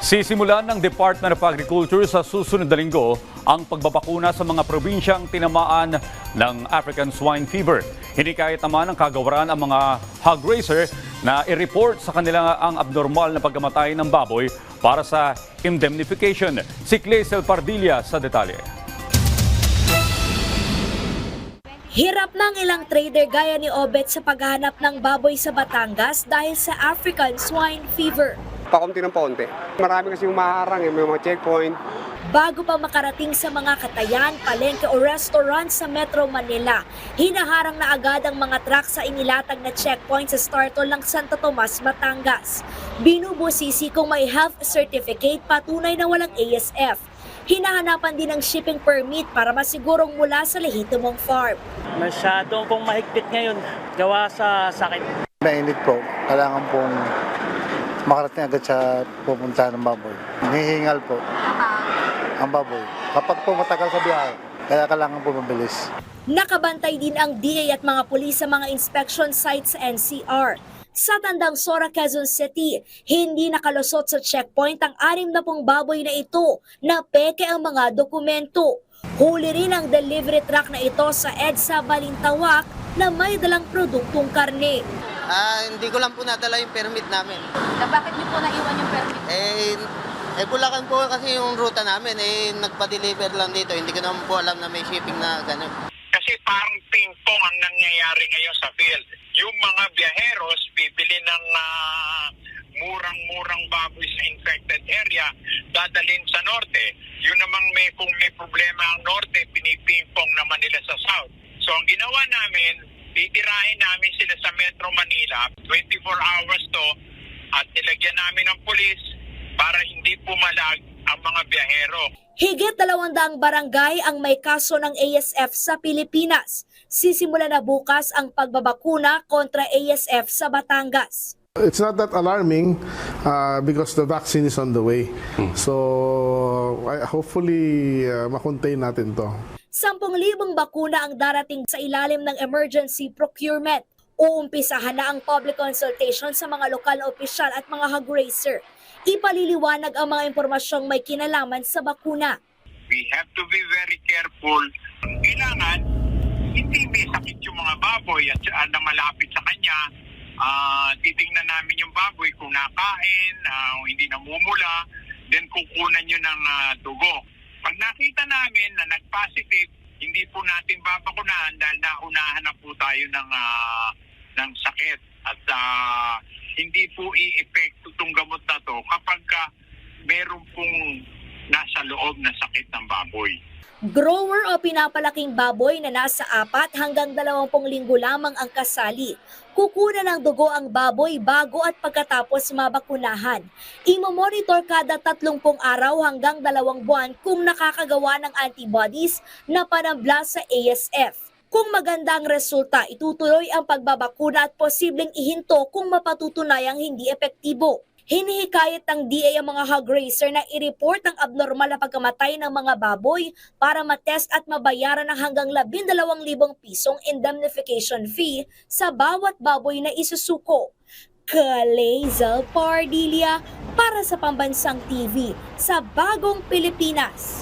Sisimulan ng Department of Agriculture sa susunod na linggo ang pagbabakuna sa mga probinsyang tinamaan ng African Swine Fever. Hinikayat naman ng kagawaran ang mga hog raiser na i-report sa kanila ang abnormal na pagkamatay ng baboy para sa indemnification. Si Clazel Pardilla sa detalye. Hirap ng ilang trader gaya ni Obet sa paghahanap ng baboy sa Batangas dahil sa African Swine Fever. Pakunti ng paunti. Marami kasi yung maharang, eh, may mga checkpoint. Bago pa makarating sa mga katayan, palengke o restaurant sa Metro Manila, hinaharang na agad ang mga truck sa inilatag na checkpoint sa startol ng Santo Tomas, Batangas. Binubusisi kung may health certificate patunay na walang ASF. Hinahanapan din ng shipping permit para masigurong mula sa lehitimong farm. Masyadong pong mahigpit ngayon gawa sa sakit. Mainit po. Kailangan pong makarating agad sa pupuntahan ng baboy. Hihingal po ang baboy. Kapag po matagal sa biyahe, kaya kailangan po mabilis. Nakabantay din ang DA at mga pulis sa mga inspection sites sa NCR. Sa tandang Sora, Quezon City, hindi nakalusot sa checkpoint ang anim na pong baboy na ito na peke ang mga dokumento. Huli rin ang delivery truck na ito sa EDSA Balintawak na may dalang produktong karne. Ah, hindi ko lang po nadala yung permit namin. Na bakit niyo po naiwan yung permit? Eh, eh Bulacan po kasi yung ruta namin, eh nagpa-deliver lang dito. Hindi ko naman po alam na may shipping na gano'n. Kasi parang ping-pong ang nangyayari ngayon sa field. Yung mga biyaheros bibili ng ah, murang-murang baboy sa infected area, dadalhin sa norte. Yun namang may, kung may problema ang norte, piniping-pong naman nila sa south. So ang ginawa namin, titirahin namin sila sa Metro Manila, 24 hours to, at nilagyan namin ng pulis para hindi pumalag ang mga biyahero. Higit dalawang barangay ang may kaso ng ASF sa Pilipinas. Sisimula na bukas ang pagbabakuna kontra ASF sa Batangas. It's not that alarming uh, because the vaccine is on the way. So I, hopefully uh, makontain natin to. 10,000 bakuna ang darating sa ilalim ng emergency procurement. Uumpisahan na ang public consultation sa mga lokal na opisyal at mga hog raiser. Ipaliliwanag ang mga impormasyong may kinalaman sa bakuna. we have to be very careful. Kailangan hindi may sakit yung mga baboy at uh, na malapit. Ah, titingnan namin yung baboy kung nakain, ah, hindi namumula, then kukunan nyo ng ah, dugo. Pag nakita namin na nag-positive, hindi po natin babakunahan dahil naunahan na po tayo ng, ah, ng sakit. At ah, hindi po i-epekto itong gamot na to kapag ka meron pong nasa loob na sakit ng baboy. Grower o pinapalaking baboy na nasa apat hanggang dalawampung linggo lamang ang kasali. Kukunan ng dugo ang baboy bago at pagkatapos mabakunahan. Imo-monitor kada 30 araw hanggang dalawang buwan kung nakakagawa ng antibodies na panambla sa ASF. Kung maganda ang resulta, itutuloy ang pagbabakuna at posibleng ihinto kung mapatutunayang hindi epektibo. Hinihikayat ng DA ang mga hog raiser na i-report ang abnormal na pagkamatay ng mga baboy para matest at mabayaran ng hanggang 12,000 pisong indemnification fee sa bawat baboy na isusuko. Kalazel Pardilia para sa Pambansang TV sa Bagong Pilipinas.